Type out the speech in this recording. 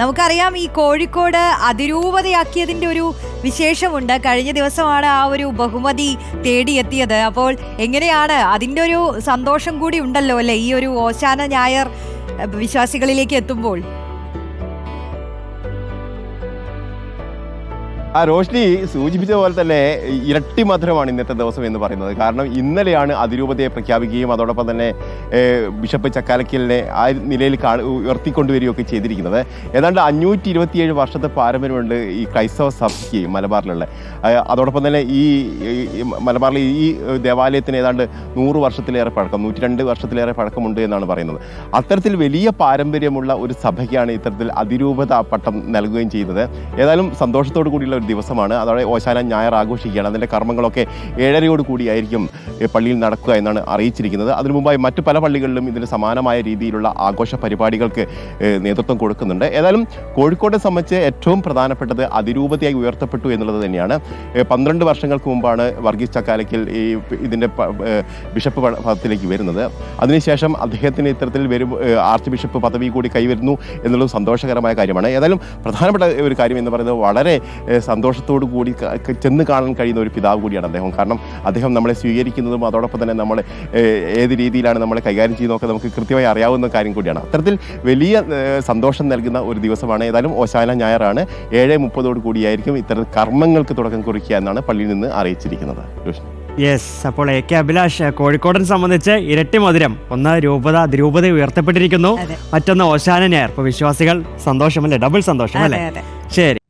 നമുക്കറിയാം ഈ കോഴിക്കോട് അതിരൂപതയാക്കിയതിന്റെ ഒരു വിശേഷമുണ്ട്. കഴിഞ്ഞ ദിവസമാണ് ആ ഒരു ബഹുമതി തേടിയെത്തിയത്. അപ്പോൾ എങ്ങനെയാണ്? അതിന്റെ ഒരു സന്തോഷം കൂടി ഉണ്ടല്ലോ അല്ലേ ഈ ഒരു ഓശാന ഞായർ വിശ്വാസികളിലേക്ക് എത്തുമ്പോൾ? ആ റോഷ്നി സൂചിപ്പിച്ച പോലെ തന്നെ ഇരട്ടി മധുരമാണ് ഇന്നത്തെ ദിവസം എന്ന് പറയുന്നത്. കാരണം ഇന്നലെയാണ് അതിരൂപതയെ പ്രഖ്യാപിക്കുകയും അതോടൊപ്പം തന്നെ ബിഷപ്പ് ചക്കാലക്കലിനെ ആ നിലയിൽ കാണ ഉയർത്തിക്കൊണ്ടുവരികയൊക്കെ ചെയ്തിരിക്കുന്നത്. ഏതാണ്ട് അഞ്ഞൂറ്റി ഇരുപത്തിയേഴ് വർഷത്തെ പാരമ്പര്യമുണ്ട് ഈ ക്രൈസ്തവ സഭയ്ക്ക് മലബാറിലുള്ള. അതോടൊപ്പം തന്നെ ഈ മലബാറിലെ ഈ ദേവാലയത്തിന് ഏതാണ്ട് നൂറ് വർഷത്തിലേറെ പഴക്കം നൂറ്റി രണ്ട് വർഷത്തിലേറെ പഴക്കമുണ്ട് എന്നാണ് പറയുന്നത്. അത്തരത്തിൽ വലിയ പാരമ്പര്യമുള്ള ഒരു സഭയ്ക്കാണ് ഇത്തരത്തിൽ അതിരൂപത പട്ടം നൽകുകയും ചെയ്യുന്നത്. ഏതായാലും സന്തോഷത്തോടു കൂടിയുള്ള ഒരു ദിവസമാണ്. അതോടെ ഓശാന ഞായർ ആഘോഷിക്കുകയാണ്. അതിന്റെ കർമ്മങ്ങളൊക്കെ ഏഴരയോട് കൂടിയായിരിക്കും പള്ളിയിൽ നടക്കുക എന്നാണ് അറിയിച്ചിരിക്കുന്നത്. അതിനു മുമ്പായി മറ്റ് പല പള്ളികളിലും ഇതിന് സമാനമായ രീതിയിലുള്ള ആഘോഷ പരിപാടികൾക്ക് നേതൃത്വം കൊടുക്കുന്നുണ്ട്. ഏതായാലും കോഴിക്കോട്ടെ സംബന്ധിച്ച് ഏറ്റവും പ്രധാനപ്പെട്ടത് അതിരൂപതയായി ഉയർത്തപ്പെട്ടു എന്നുള്ളത് തന്നെയാണ്. പന്ത്രണ്ട് വർഷങ്ങൾക്ക് മുമ്പാണ് വർഗീസ് ചക്കാലയ്ക്കൽ ഈ ഇതിന്റെ ബിഷപ്പ് പദത്തിലേക്ക് വരുന്നത്. അതിനുശേഷം അദ്ദേഹത്തിന് ഇത്തരത്തിൽ വരും ആർച്ച് ബിഷപ്പ് പദവി കൂടി കൈവരുന്നു എന്നുള്ളത് സന്തോഷകരമായ കാര്യമാണ്. ഏതായാലും പ്രധാനപ്പെട്ട ഒരു കാര്യം എന്ന് പറയുന്നത് വളരെ സന്തോഷത്തോടു കൂടി ചെന്ന് കാണാൻ കഴിയുന്ന ഒരു പിതാവ് കൂടിയാണ് അദ്ദേഹം. കാരണം അദ്ദേഹം നമ്മളെ സ്വീകരിക്കുന്നതും അതോടൊപ്പം തന്നെ നമ്മളെ ഏത് രീതിയിലാണ് നമ്മളെ കൈകാര്യം ചെയ്യുന്നതൊക്കെ നമുക്ക് കൃത്യമായി അറിയാവുന്ന കാര്യം കൂടിയാണ്. അത്തരത്തിൽ വലിയ സന്തോഷം നൽകുന്ന ഒരു ദിവസമാണ് ഏതായാലും ഓശാന ഞായറാണ്. ഏഴ് മുപ്പതോട് കൂടിയായിരിക്കും ഇത്തരം കർമ്മങ്ങൾക്ക് തുടക്കം കുറിക്കുക എന്നാണ് പള്ളിയിൽ നിന്ന് അറിയിച്ചിരിക്കുന്നത്. യെസ് അപ്പോൾ എ കെ അഭിലാഷ് കോഴിക്കോടൻ സംബന്ധിച്ച് ഇരട്ടി മധുരം ഒന്ന് രൂപത അതിരൂപത ഉയർത്തപ്പെട്ടിരിക്കുന്നു. മറ്റൊന്ന് ഓശാന ഞായർ. അപ്പോൾ വിശ്വാസികൾ സന്തോഷമല്ലേ? ഡബിൾ സന്തോഷം അല്ലേ ശരി.